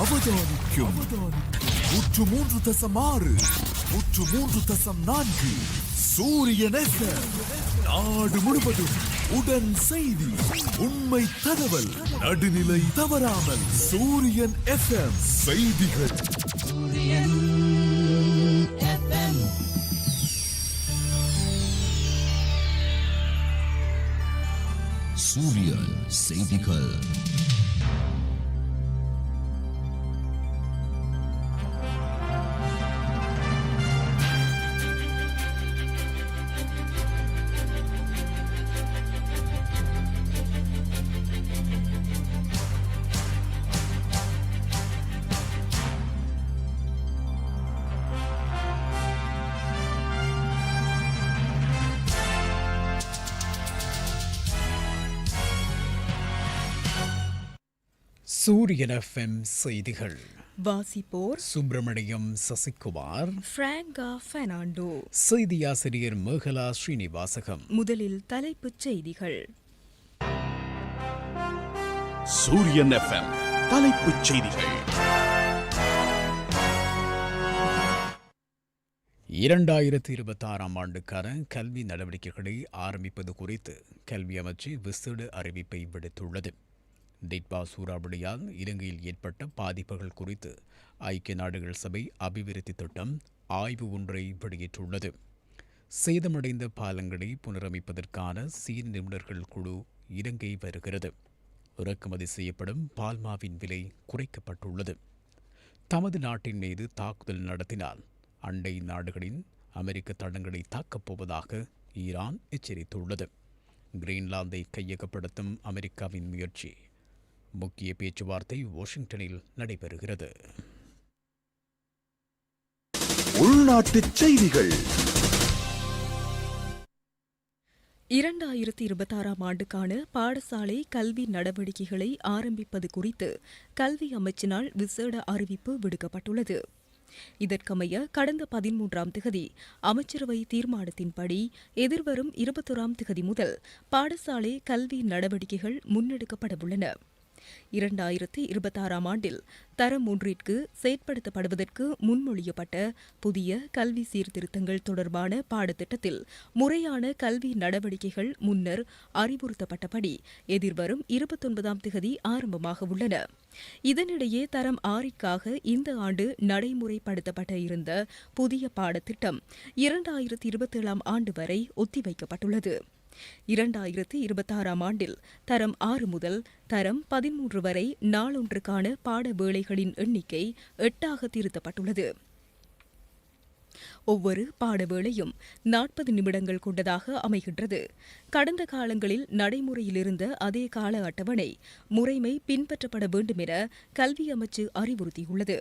அவதானிக்கும் நூற்று மூன்று தசம் ஆறு நூற்று மூன்று தசம் நான்கு சூரியன். நாடு முழுவதும் உடன் செய்தி உண்மை தகவல் நடுநிலை தவறாமல் சூரியன் எஃப்எம் செய்திகள் சூரியன் செய்திகள் சூரியன் எஃப்எம் செய்திகள். வாசிப்போர் சுப்பிரமணியம் சசிகுமார். பிராங்கா பெர்னாண்டோ செய்தியாசிரியர் மேகலா ஸ்ரீனிவாசகம். முதலில் தலைப்புச் செய்திகள். சூரியன் எஃப்எம் தலைப்புச் செய்திகள். இரண்டாயிரத்தி இருபத்தி ஆறாம் ஆண்டுக்கான கல்வி நடவடிக்கைகளை ஆரம்பிப்பது குறித்து கல்வி அமைச்சு விசேட அறிவிப்பை விடுத்துள்ளது. டிட்பா சூறாவளியால் இலங்கையில் ஏற்பட்ட பாதிப்புகள் குறித்து ஐக்கிய நாடுகள் சபை அபிவிருத்தி திட்டம் ஆய்வு ஒன்றை வெளியிட்டுள்ளது. சேதமடைந்த பாலங்களை புனரமைப்பதற்கான சீன நிபுணர்கள் குழு இலங்கை வருகிறது. இறக்குமதி செய்யப்படும் பால்மாவின் விலை குறைக்கப்பட்டுள்ளது. தமது நாட்டின் மீது தாக்குதல் நடத்தினால் அண்டை நாடுகளின் அமெரிக்க தடங்களை தாக்கப் போவதாக ஈரான் எச்சரித்துள்ளது. கிரீன்லாந்தை கையகப்படுத்தும் அமெரிக்காவின் முயற்சி முக்கிய பேச்சுவார்த்தை வாஷிங்டனில் நடைபெறுகிறது. உள்நாட்டுச் செய்திகள். இரண்டாயிரத்தி இருபத்தாறாம் ஆண்டுக்கான பாடசாலை கல்வி நடவடிக்கைகளை ஆரம்பிப்பது குறித்து கல்வி அமைச்சினால் விசேட அறிவிப்பு விடுக்கப்பட்டுள்ளது. இதற்கமைய கடந்த பதிமூன்றாம் திகதி அமைச்சரவை தீர்மானத்தின்படி எதிர்வரும் இருபத்தோராம் திகதி முதல் பாடசாலை கல்வி நடவடிக்கைகள் முன்னெடுக்கப்படவுள்ளன இரண்டாயிரத்தி இருபத்தாறாம் ஆண்டில் தரம் ஒன்றிற்கு செயற்படுத்தப்படுவதற்கு முன்மொழியப்பட்ட புதிய கல்வி சீர்திருத்தங்கள் தொடர்பான பாடத்திட்டத்தில் முறையான கல்வி நடவடிக்கைகள் முன்னர் அறிவுறுத்தப்பட்டபடி எதிர்வரும் இருபத்தொன்பதாம் திகதி ஆரம்பமாக உள்ளன. இதனிடையே தரம் ஆறிற்காக இந்த ஆண்டு நடைமுறைப்படுத்தப்பட்ட இருந்த புதிய பாடத்திட்டம் இரண்டாயிரத்தி இருபத்தேழாம் ஆண்டு வரை ஒத்திவைக்கப்பட்டுள்ளது. இரண்டாயிரத்தி இருபத்தாறாம் ஆண்டில் தரம் ஆறு முதல் தரம் பதிமூன்று வரை நாளொன்றுக்கான பாட வேளைகளின் எண்ணிக்கை எட்டாக திருத்தப்பட்டுள்ளது. ஒவ்வொரு பாடவேளையும் நாற்பது நிமிடங்கள் கொண்டதாக அமைகின்றது. கடந்த காலங்களில் நடைமுறையில் இருந்த அதே கால அட்டவணை முறைமை பின்பற்றப்பட வேண்டும் என கல்வி அமைச்சு அறிவுறுத்தியுள்ளது.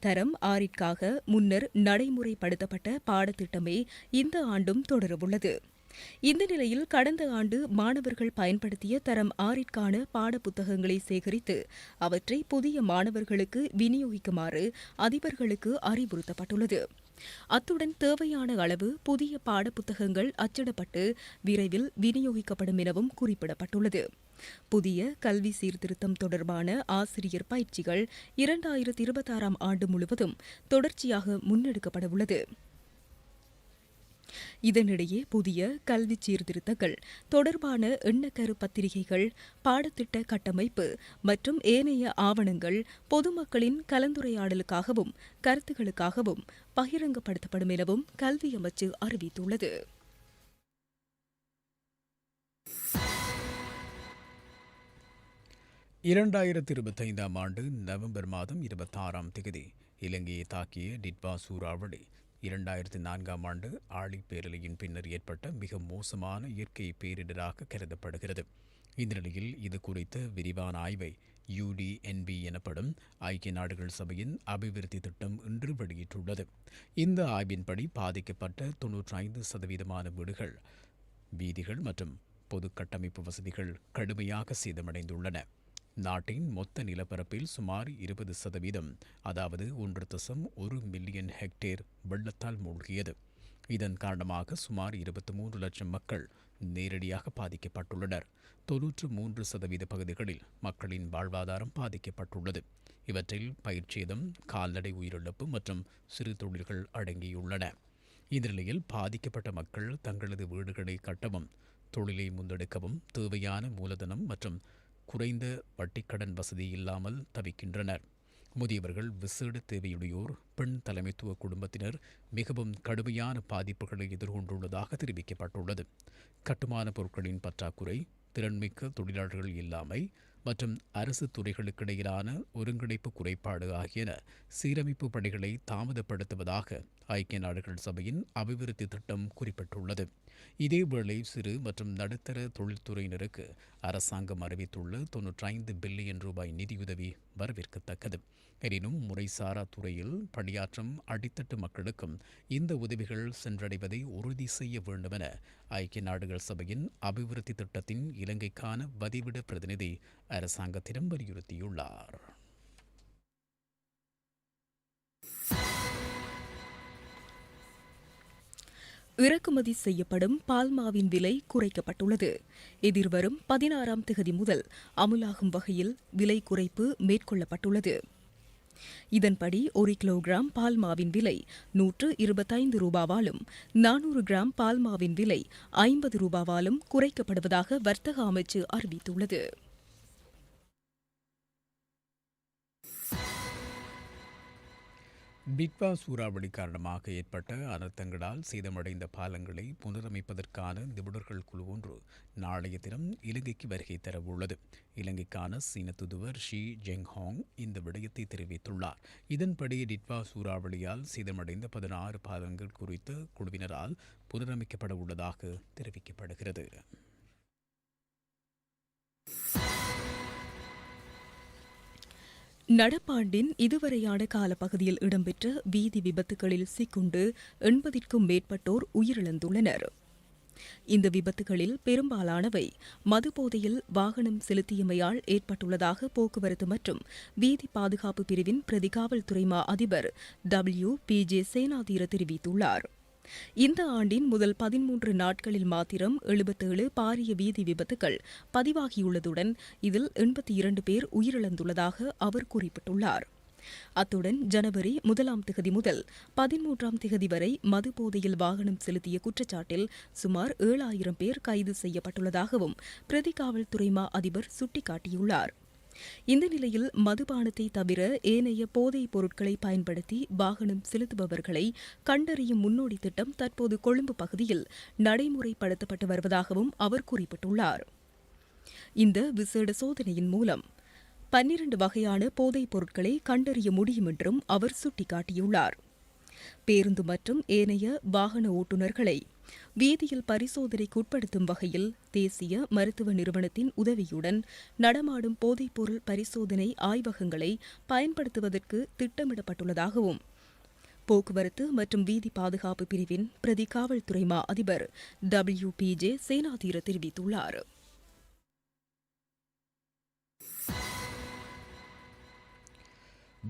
தரம் ஆறிற்காக முன்னர் நடைமுறைப்படுத்தப்பட்ட பாடத்திட்டமே இந்த ஆண்டும் தொடரவுள்ளது. இந்த நிலையில் கடந்த ஆண்டு மாணவர்கள் பயன்படுத்திய தரம் ஆறிற்கான பாடப்புத்தகங்களை சேகரித்து அவற்றை புதிய மாணவர்களுக்கு விநியோகிக்குமாறு அதிபர்களுக்கு அறிவுறுத்தப்பட்டுள்ளது. அத்துடன் தேவையான அளவு புதிய பாடப்புத்தகங்கள் அச்சிடப்பட்டு விரைவில் விநியோகிக்கப்படும் எனவும் குறிப்பிடப்பட்டுள்ளது. புதிய கல்வி சீர்திருத்தம் தொடர்பான ஆசிரியர் பயிற்சிகள் இரண்டாயிரத்தி இருபத்தாறாம் ஆண்டு முழுவதும் தொடர்ச்சியாக முன்னெடுக்கப்படவுள்ளது. இதனிடையே புதிய கல்வி சீர்திருத்தங்கள் தொடர்பான எண்ணக்கரு பத்திரிகைகள் பாடத்திட்ட கட்டமைப்பு மற்றும் ஏனைய ஆவணங்கள் பொதுமக்களின் கலந்துரையாடலுக்காகவும் கருத்துகளுக்காகவும் பகிரங்கப்படுத்தப்படும் எனவும் கல்வி அமைச்சு அறிவித்துள்ளது. இரண்டாயிரத்தி இருபத்தைந்தாம் ஆண்டு நவம்பர் மாதம் இருபத்தாறாம் திகதி இலங்கையை தாக்கிய டிட்பா சூறாவளி இரண்டாயிரத்தி நான்காம் ஆண்டு ஆழி பேரலையின் பின்னர் ஏற்பட்ட மிக மோசமான இயற்கை பேரிடராக கருதப்படுகிறது. இந்த நிலையில் இது குறித்த விரிவான ஆய்வை யுடிஎன்பி எனப்படும் ஐக்கிய நாடுகள் சபையின் அபிவிருத்தி திட்டம் இன்று வெளியிட்டுள்ளது. இந்த ஆய்வின்படி பாதிக்கப்பட்ட தொன்னூற்றி ஐந்து சதவீதமான வீடுகள் வீதிகள் மற்றும் பொது கட்டமைப்பு வசதிகள் கடுமையாக சேதமடைந்துள்ளன. நாட்டின் மொத்த நிலப்பரப்பில் சுமார் இருபது சதவீதம் அதாவது ஒன்று தசம் ஒரு மில்லியன் ஹெக்டேர் வெள்ளத்தால் மூழ்கியது. இதன் காரணமாக சுமார் இருபத்தி மூன்று லட்சம் மக்கள் நேரடியாக பாதிக்கப்பட்டுள்ளனர். தொன்னூற்று மூன்று சதவீத பகுதிகளில் மக்களின் வாழ்வாதாரம் பாதிக்கப்பட்டுள்ளது. இவற்றில் பயிர்ச்சேதம் கால்நடை உயிரிழப்பு மற்றும் சிறு தொழில்கள் அடங்கியுள்ளன. இந்த நிலையில் பாதிக்கப்பட்ட மக்கள் தங்களது வீடுகளை கட்டவும் தொழிலை முன்னெடுக்கவும் தேவையான மூலதனம் மற்றும் குறைந்த வட்டிக்கடன் வசதி இல்லாமல் தவிக்கின்றனர். முதியவர்கள் விசேட தேவையுடையோர் பெண் தலைமைத்துவ குடும்பத்தினர் மிகவும் கடுமையான பாதிப்புகளை எதிர்கொண்டுள்ளதாக தெரிவிக்கப்பட்டுள்ளது. கட்டுமான பொருட்களின் பற்றாக்குறை திறன்மிக்க தொழிலாளர்கள் இல்லாமை மற்றும் அரசு துறைகளுக்கிடையிலான ஒருங்கிணைப்பு குறைபாடு ஆகியன சீரமைப்பு பணிகளை தாமதப்படுத்துவதாக ஐக்கிய நாடுகள் சபையின் அபிவிருத்தி திட்டம் குறிப்பிட்டுள்ளது. இதேவேளை சிறு மற்றும் நடுத்தர தொழில்துறையினருக்கு அரசாங்கம் அறிவித்துள்ள தொன்னூற்றி ஐந்து பில்லியன் ரூபாய் நிதியுதவி வரவேற்கத்தக்கது. எனினும் முறைசாரா துறையில் பணியாற்றும் அடித்தட்டு மக்களுக்கும் இந்த உதவிகள் சென்றடைவதை உறுதி செய்ய வேண்டுமென ஐக்கிய நாடுகள் சபையின் அபிவிருத்தி திட்டத்தின் இலங்கைக்கான வதிவிட பிரதிநிதி அரசாங்கத்திடம் வலியுறுத்தியுள்ளார் இறக்குமதி செய்யப்படும் பால்மாவின் விலை குறைக்கப்பட்டுள்ளது. எதிர்வரும் பதினாறாம் திகதி முதல் அமுலாகும் வகையில் விலை குறைப்பு மேற்கொள்ளப்பட்டுள்ளது. இதன்படி ஒரு கிலோகிராம் பால்மாவின் விலை நூற்று இருபத்தைந்து ரூபாவாலும் நானூறு கிராம் பால்மாவின் விலை ஐம்பது ரூபாவாலும் குறைக்கப்படுவதாக வர்த்தக அமைச்சு அறிவித்துள்ளது. பிக்பாஸ் சூறாவளி காரணமாக ஏற்பட்ட அனர்த்தங்களால் சேதமடைந்த பாலங்களை புனரமைப்பதற்கான நிபுணர்கள் குழு ஒன்று நாளைய தினம் இலங்கைக்கு வருகை தரவுள்ளது இலங்கைக்கான சீன தூதுவர் ஷி ஜெங்ஹாங் இந்த விடயத்தை தெரிவித்துள்ளார். இதன்படி டிட்வா சூறாவளியால் சேதமடைந்த பதினாறு பாலங்கள் குறித்து குழுவினரால் புனரமைக்கப்பட உள்ளதாக தெரிவிக்கப்படுகிறது. நடப்பாண்டின் இதுவரையான காலப்பகுதியில் இடம்பெற்ற வீதி விபத்துகளில் சிக்குண்டு எண்பதிற்கும் மேற்பட்டோர் உயிரிழந்துள்ளனர். இந்த விபத்துகளில் பெரும்பாலானவை மதுபோதையில் வாகனம் செலுத்தியமையால் ஏற்பட்டுள்ளதாக போக்குவரத்து மற்றும் வீதி பாதுகாப்பு பிரிவின் பிரதிகாவல்துறை மா அதிபர் டபிள்யூ பி ஜே சேனாதீர தெரிவித்துள்ளார். இந்த ஆண்டின் முதல் பதிமூன்று நாட்களில் மாத்திரம் எழுபத்தேழு பாரிய வீதி விபத்துகள் பதிவாகியுள்ளதுடன் இதில் எண்பத்தி இரண்டு பேர் உயிரிழந்துள்ளதாக அவர் குறிப்பிட்டுள்ளார். அத்துடன் ஜனவரி முதலாம் திகதி முதல் பதிமூன்றாம் திகதி வரை மது போதையில் வாகனம் செலுத்திய குற்றச்சாட்டில் சுமார் ஏழாயிரம் பேர் கைது செய்யப்பட்டுள்ளதாகவும் பிரதி காவல்துறை மா அதிபர் சுட்டிக்காட்டியுள்ளார். இந்த நிலையில் மதுபானத்தை தவிர ஏனைய போதைப் பொருட்களை பயன்படுத்தி வாகனம் செலுத்துபவர்களை கண்டறியும் முன்னோடி திட்டம் தற்போது கொழும்பு பகுதியில் நடைமுறைப்படுத்தப்பட்டு வருவதாகவும் அவர் குறிப்பிட்டுள்ளார். இந்த விசேட சோதனையின் மூலம் பன்னிரண்டு வகையான போதைப் பொருட்களை கண்டறிய முடியும் என்றும் அவர் சுட்டிக்காட்டியுள்ளார். பேருந்து மற்றும் ஏனைய வாகன ஓட்டுநர்களை வீதியில் பரிசோதனைக்கு உட்படுத்தும் வகையில் தேசிய மருத்துவ நிறுவனத்தின் உதவியுடன் நடமாடும் போதைப்பொருள் பரிசோதனை ஆய்வகங்களை பயன்படுத்துவதற்கு திட்டமிடப்பட்டுள்ளதாகவும் போக்குவரத்து மற்றும் வீதி பாதுகாப்பு பிரிவின் பிரதி காவல்துறை மா அதிபர் டபிள்யூ பி ஜே சேனாதீர தெரிவித்துள்ளார்.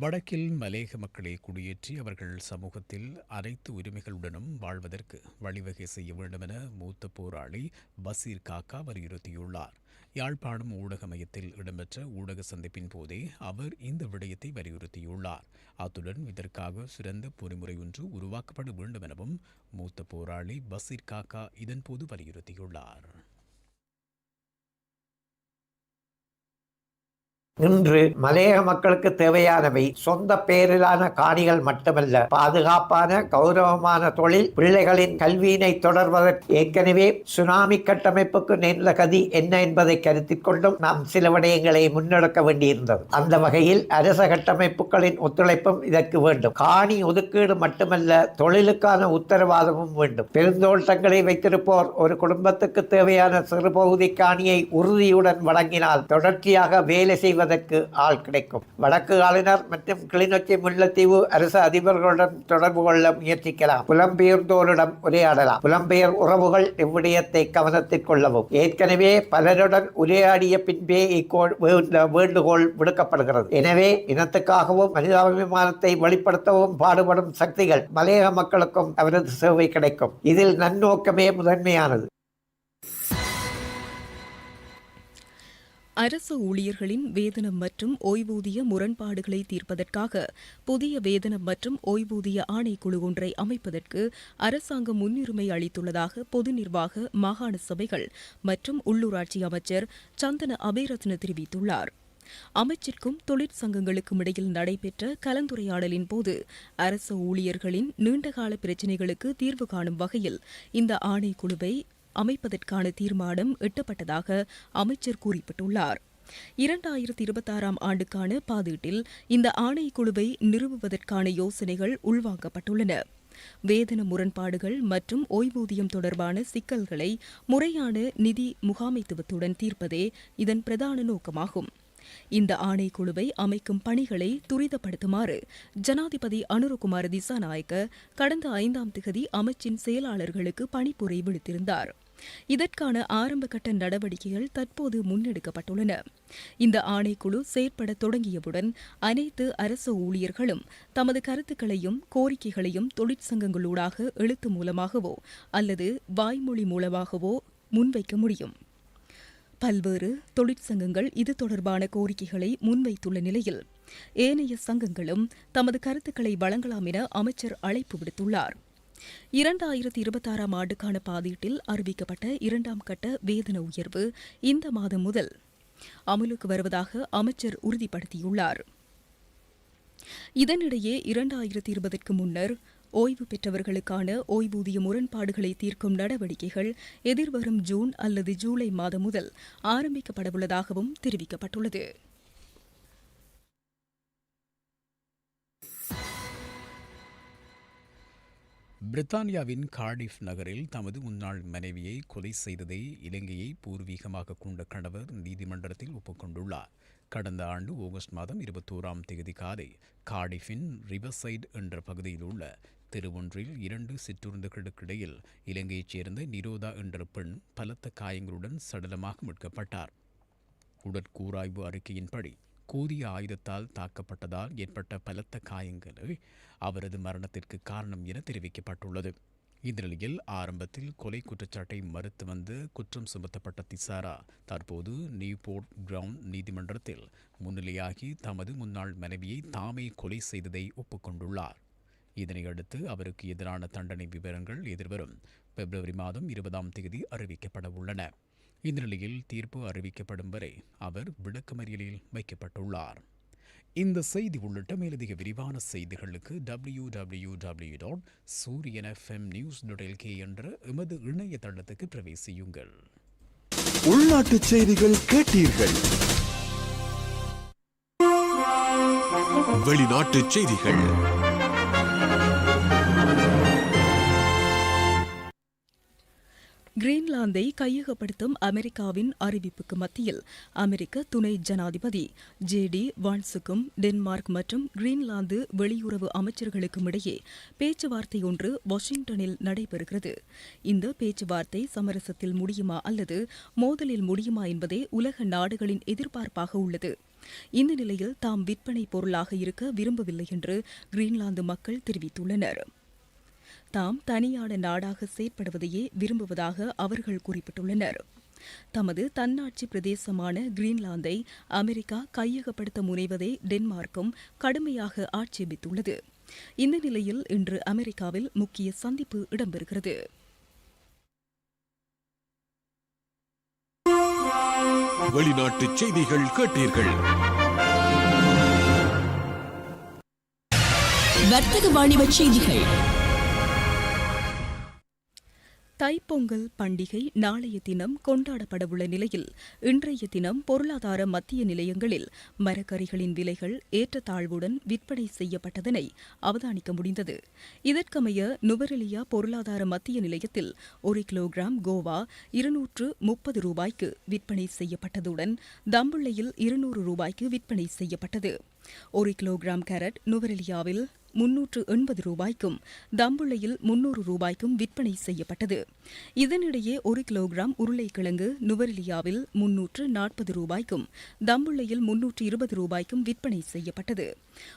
வடக்கில் மலேக மக்களை குடியேற்றி அவர்கள் சமூகத்தில் அனைத்து உரிமைகளுடனும் வாழ்வதற்கு வழிவகை செய்ய வேண்டுமென மூத்த போராளி பசீர் காக்கா வலியுறுத்தியுள்ளார். யாழ்ப்பாணம் ஊடக மையத்தில் இடம்பெற்ற ஊடக சந்திப்பின் போதே அவர் இந்த விடயத்தை வலியுறுத்தியுள்ளார். அத்துடன் இதற்காக சிறந்த பொறிமுறை ஒன்று உருவாக்கப்பட வேண்டும் எனவும் மூத்த போராளி பசீர் காக்கா இதன்போது வலியுறுத்தியுள்ளார். இன்று மலையக மக்களுக்கு தேவையானவை சொந்த பேரிலான காணிகள் மட்டுமல்ல பாதுகாப்பான கௌரவமான தொழில் பிள்ளைகளின் கல்வியினை தொடர்வதற்கு ஏற்கனவே சுனாமி கட்டமைப்புக்கு நேர்ந்த கதி என்ன என்பதை கருத்தில் கொண்டும் நாம் சில விடயங்களை முன்னெடுக்க வேண்டியிருந்தது. அந்த வகையில் அரச கட்டமைப்புகளின் ஒத்துழைப்பும் இதற்கு வேண்டும். காணி ஒதுக்கீடு மட்டுமல்ல தொழிலுக்கான உத்தரவாதமும் வேண்டும். பெருந்தோட்டங்களை வைத்திருப்போர் ஒரு குடும்பத்துக்கு தேவையான சிறுபகுதி காணியை உறுதியுடன் வழங்கினால் தொடர்ச்சியாக வேலை செய்வது செய்வதற்கு ஆள் கிடைக்கும். வடக்கு ஆளுநர் மற்றும் கிளிநொச்சி முல்லைத்தீவு அரசு அதிபர்களுடன் தொடர்பு கொள்ள முயற்சிக்கலாம். புலம்பெயர்ந்தோரிடம் உரையாடலாம். புலம்பெயர் உறவுகள் இவ்விடயத்தை கவனத்தில் கொள்ளவும். ஏற்கனவே பலருடன் உரையாடிய பின்பே இக்கோள் வேண்டுகோள் விடுக்கப்படுகிறது. எனவே இனத்துக்காகவும் மனிதாபிமானத்தை வெளிப்படுத்தவும் பாடுபடும் சக்திகள் மலையக மக்களுக்கும் அவரது சேவை கிடைக்கும். இதில் நன்னோக்கமே முதன்மையானது. அரசு ஊழியர்களின் வேதனம் மற்றும் ஓய்வூதிய முரண்பாடுகளை தீர்ப்பதற்காக புதிய வேதனம் மற்றும் ஓய்வூதிய ஆணைக்குழு ஒன்றை அமைப்பதற்கு அரசாங்கம் முன்னுரிமை அளித்துள்ளதாக பொது நிர்வாக மாகாண சபைகள் மற்றும் உள்ளூராட்சி அமைச்சர் சந்தன அபேரத்ன தெரிவித்துள்ளார். அமைச்சிற்கும் தொழிற்சங்கங்களுக்கும் இடையில் நடைபெற்ற கலந்துரையாடலின் போது அரசு ஊழியர்களின் நீண்டகால பிரச்சினைகளுக்கு தீர்வு காணும் வகையில் இந்த ஆணைக்குழுவை அமைப்பதற்கான தீர்மானம் எட்டப்பட்டதாக அமைச்சர் குறிப்பிட்டுள்ளார். இரண்டாயிரத்தி இருபத்தாறாம் ஆண்டுக்கான பாதீட்டில் இந்த ஆணைக்குழுவை நிறுவுவதற்கான யோசனைகள் உள்வாங்கப்பட்டுள்ளன. வேதன முரண்பாடுகள் மற்றும் ஓய்வூதியம் தொடர்பான சிக்கல்களை முறையான நிதி முகாமைத்துவத்துடன் தீர்ப்பதே இதன் பிரதான நோக்கமாகும். இந்த ஆணைக்குழுவை அமைக்கும் பணிகளை துரிதப்படுத்துமாறு ஜனாதிபதி அனுரகுமார திசாநாயக்க கடந்த ஐந்தாம் திகதி அமைச்சின் செயலாளர்களுக்கு பணிப்புரை விடுத்திருந்தார். இதற்கான ஆரம்பகட்ட நடவடிக்கைகள் தற்போது முன்னெடுக்கப்பட்டுள்ளன. இந்த ஆணைக்குழு செயற்பட தொடங்கியவுடன் அனைத்து அரசு ஊழியர்களும் தமது கருத்துக்களையும் கோரிக்கைகளையும் தொழிற்சங்கங்களூடாக எழுத்து மூலமாகவோ அல்லது வாய்மொழி மூலமாகவோ முன்வைக்க முடியும். பல்வேறு தொழிற்சங்கங்கள் இது தொடர்பான கோரிக்கைகளை முன்வைத்துள்ள நிலையில் ஏனைய சங்கங்களும் தமது கருத்துக்களை வழங்கலாம் என அமைச்சர் அழைப்பு விடுத்துள்ளார். இரண்டாயிரத்தி இருபத்தாறாம் ஆண்டுக்கான பாதீட்டில் அறிவிக்கப்பட்ட இரண்டாம் கட்ட வேதன உயர்வு இந்த மாதம் முதல் அமலுக்கு வருவதாக அமைச்சர் உறுதிப்படுத்தியுள்ளார். இதனிடையே இரண்டாயிரத்தி இருபதற்கு முன்னர் ஓய்வு பெற்றவர்களுக்கான ஓய்வூதிய முரண்பாடுகளை தீர்க்கும் நடவடிக்கைகள் எதிர்வரும் ஜூன் அல்லது ஜூலை மாதம் முதல் ஆரம்பிக்கப்படவுள்ளதாகவும் தெரிவிக்கப்பட்டுள்ளது. பிரித்தானியாவின் கார்டிஃப் நகரில் தமது முன்னாள் மனைவியை கொலை செய்ததை இலங்கையை பூர்வீகமாக கொண்ட கணவர் நீதிமன்றத்தில் ஒப்புக்கொண்டுள்ளார். கடந்த ஆண்டு ஆகஸ்ட் மாதம் இருபத்தோராம் தேதி காலை கார்டிஃபின் ரிவர்சைட் என்ற பகுதியில் உள்ள தெருவொன்றில் இரண்டு சிற்றுந்துகளுக்கிடையில் இலங்கையைச் சேர்ந்த நிரோதா என்ற பெண் பலத்த காயங்களுடன் சடலமாக மீட்கப்பட்டார். உடற்கூராய்வு அறிக்கையின்படி கூதிய ஆயுதத்தால் தாக்கப்பட்டதால் ஏற்பட்ட பலத்த காயங்களே அவரது மரணத்திற்கு காரணம் என தெரிவிக்கப்பட்டுள்ளது. இந்நிலையில் ஆரம்பத்தில் கொலை குற்றச்சாட்டை மறுத்து வந்து குற்றம் சுமத்தப்பட்ட திசாரா தற்போது நியூபோர்ட் கிரவுண்ட் நீதிமன்றத்தில் முன்னிலையாகி தமது முன்னாள் மனைவியை தாமே கொலை செய்ததை ஒப்புக்கொண்டுள்ளார். இதனையடுத்து அவருக்கு எதிரான தண்டனை விவரங்கள் எதிர்வரும் பிப்ரவரி மாதம் இருபதாம் தேதி அறிவிக்கப்பட உள்ளன. இந்த நிலையில் தீர்ப்பு அறிவிக்கப்படும் வரை அவர் விளக்கமறியலில் வைக்கப்பட்டுள்ளார். இந்த செய்தி உள்ளிட்ட மேலதிக விரிவான செய்திகளுக்கு W W W dot Sooriyan FM news dot என்ற எமது இணையதளத்துக்கு பிரவேசியுங்கள். உள்நாட்டு செய்திகள் கேட்டீர்கள். வெளிநாட்டு செய்திகள். கிரீன்லாந்தை கையகப்படுத்தும் அமெரிக்காவின் அறிவிப்புக்கு மத்தியில் அமெரிக்க துணை ஜனாதிபதி ஜே டி வான்ஸுக்கும் டென்மார்க் மற்றும் கிரீன்லாந்து வெளியுறவு அமைச்சர்களுக்கும் இடையே பேச்சுவார்த்தை ஒன்று வாஷிங்டனில் நடைபெறுகிறது. இந்த பேச்சுவார்த்தை சமரசத்தில் முடியுமா அல்லது மோதலில் முடியுமா என்பதே உலக நாடுகளின் எதிர்பார்ப்பாக உள்ளது. இந்த நிலையில் தாம் விற்பனை பொருளாக இருக்க விரும்பவில்லை என்று கிரீன்லாந்து மக்கள் தெரிவித்துள்ளனர். தாம் தனியான நாடாக செயற்படுவதையே விரும்புவதாக அவர்கள் குறிப்பிட்டுள்ளனர். தமது தன்னாட்சி பிரதேசமான கிரீன்லாந்தை அமெரிக்கா கையகப்படுத்த முனைவதை டென்மார்க்கும் கடுமையாக ஆட்சேபித்துள்ளது. இந்த நிலையில் இன்று அமெரிக்காவில் முக்கிய சந்திப்பு இடம்பெறுகிறது. வெளிநாட்டு செய்திகள் கேட்டீர்கள். வர்த்தக வாணிப செய்திகள். தைப்பொங்கல் பண்டிகை நாளைய தினம் கொண்டாடப்படவுள்ள நிலையில் இன்றைய தினம் பொருளாதார மத்திய நிலையங்களில் மரக்கறிகளின் விலைகள் ஏற்றத்தாழ்வுடன் விற்பனை செய்யப்பட்டதனை அவதானிக்க முடிந்தது. இதற்கமைய நுவரெலியா பொருளாதார மத்திய நிலையத்தில் ஒரு கிலோகிராம் கோவா இருநூற்று முப்பது ரூபாய்க்கு விற்பனை செய்யப்பட்டதுடன் தம்புள்ளையில் இருநூறு ரூபாய்க்கு விற்பனை செய்யப்பட்டது. ஒரு கிலோகிராம் கேரட் நுவரெலியாவில் முன்னூற்று எண்பது ரூபாய்க்கும் தம்புள்ளையில் முன்னூறு ரூபாய்க்கும் விற்பனை செய்யப்பட்டது. இதனிடையே ஒரு கிலோகிராம் உருளைக்கிழங்கு நுவரெலியாவில் முன்னூற்று நாற்பது ரூபாய்க்கும் தம்புள்ளையில் முன்னூற்று இருபது ரூபாய்க்கும் விற்பனை செய்யப்பட்டது.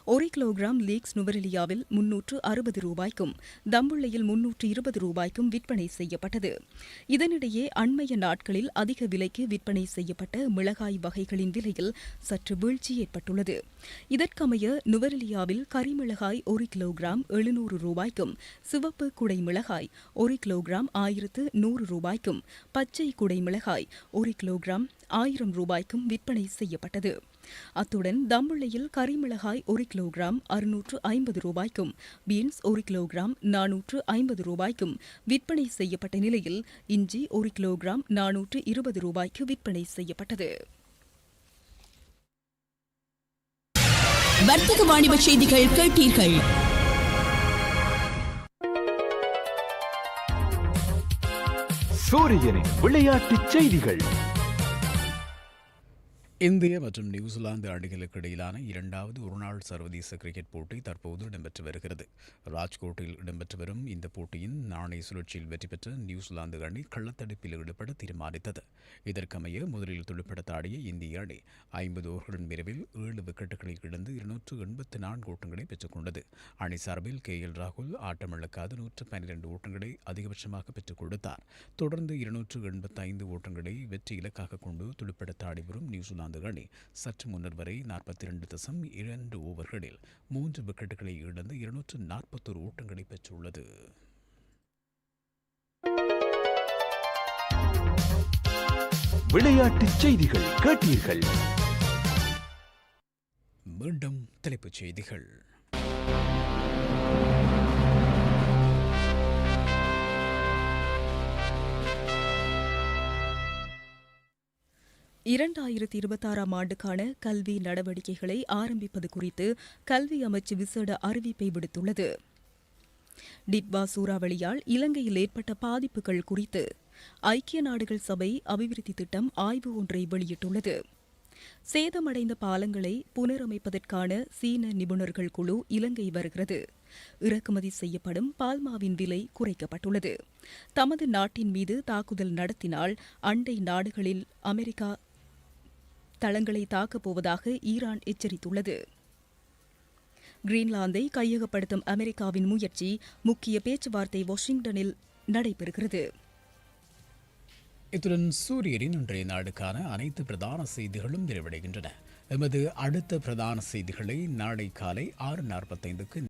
ஒரு கிலோகிராம் லீக்ஸ் நுவரெலியாவில் முன்னூற்று அறுபது ரூபாய்க்கும் தம்புள்ளையில் முன்னூற்று இருபது ரூபாய்க்கும் விற்பனை செய்யப்பட்டது. இதனிடையே அண்மைய நாட்களில் அதிக விலைக்கு விற்பனை செய்யப்பட்ட மிளகாய் வகைகளின் விலையில் சற்று வீழ்ச்சி ஏற்பட்டுள்ளது. இதற்கமைய நுவரெலியாவில் கரிமிளகாய் ஒரு கிலோகிராம் எழுநூறு ரூபாய்க்கும் சிவப்பு குடை மிளகாய் ஒரு கிலோகிராம் ஆயிரத்து நூறு ரூபாய்க்கும் பச்சை குடை மிளகாய் ஒரு கிலோகிராம் ஆயிரம் ரூபாய்க்கும் விற்பனை செய்யப்பட்டது. அத்துடன் தம்புள்ளையில் கரிமிளகாய் ஒரு கிலோகிராம் அறுநூற்று ஐம்பது ரூபாய்க்கும் பீன்ஸ் ஒரு கிலோகிராம் நானூற்று ஐம்பது ரூபாய்க்கும் விற்பனை செய்யப்பட்ட நிலையில் இஞ்சி ஒரு கிலோகிராம் நானூற்று இருபது ரூபாய்க்கு விற்பனை செய்யப்பட்டது. வர்த்தக வாணிப செய்திகள் கேட்டீர்கள். சூரியனின் விளையாட்டுச் செய்திகள். இந்திய மற்றும் நியூசிலாந்து அணிகளுக்கு இடையிலான இரண்டாவது ஒருநாள் சர்வதேச கிரிக்கெட் போட்டி தற்போது இடம்பெற்று வருகிறது. ராஜ்கோட்டில் இடம்பெற்று வரும் இந்த போட்டியின் நாணய சுழற்சியில் வெற்றி பெற்ற நியூசிலாந்து அணி கள்ளத்தடுப்பில் ஈடுபட தீர்மானித்தது. இதற்கமைய முதலில் துடுப்படுத்த ஆடிய இந்திய அணி ஐம்பது ஓவர்களின் விரைவில் ஏழு விக்கெட்டுகளை இழந்து இருநூற்று எண்பத்தி நான்கு ஓட்டங்களை பெற்றுக்கொண்டது அணி சார்பில் கே. எல். ராகுல் ஆட்டமிழக்காது நூற்று பன்னிரண்டு ஓட்டங்களை அதிகபட்சமாக பெற்றுக் கொடுத்தார். தொடர்ந்து இருநூற்று எண்பத்தைந்து ஓட்டங்களை வெற்றி இலக்காக கொண்டு துடுப்படுத்த ஆடி வரும் நியூசிலாந்து அணி சற்று முன்னர் வரை நாற்பத்தி இரண்டு தசம் இரண்டு ஓவர்களில் மூன்று விக்கெட்டுகளை இழந்து இருநூற்று நாற்பத்தொரு ஓட்டங்களை பெற்றுள்ளது. விளையாட்டுச் செய்திகள் கேட்டீர்கள். மீண்டும் தலைப்புச் செய்திகள். இரண்டாயிரத்தி இருபத்தாறாம் ஆண்டுக்கான கல்வி நடவடிக்கைகளை ஆரம்பிப்பது குறித்து கல்வி அமைச்சு விசேட அறிவிப்பை விடுத்துள்ளது. டிட்வா சூறாவளியால் இலங்கையில் ஏற்பட்ட பாதிப்புகள் குறித்து ஐக்கிய நாடுகள் சபை அபிவிருத்தி திட்டம் ஆய்வு ஒன்றை வெளியிட்டுள்ளது. சேதமடைந்த பாலங்களை புனரமைப்பதற்கான சீன நிபுணர்கள் குழு இலங்கை வருகிறது. இறக்குமதி செய்யப்படும் பால்மாவின் விலை குறைக்கப்பட்டுள்ளது. தமது நாட்டின் மீது தாக்குதல் நடத்தினால் அண்டை நாடுகளில் அமெரிக்கா தளங்களை தாக்கப் போவதாக ஈரான் எச்சரித்துள்ளது. கிரீன்லாந்தை கையகப்படுத்தும் அமெரிக்காவின் முயற்சி முக்கிய பேச்சுவார்த்தை வாஷிங்டனில் நடைபெறுகிறது. இத்துடன் சூரியனின் இன்றைய நாடுக்கான அனைத்து பிரதான செய்திகளும் நிறைவடைகின்றன. எமது அடுத்த பிரதான செய்திகளை நாளை காலை ஆறு நாற்பத்தைந்துக்கு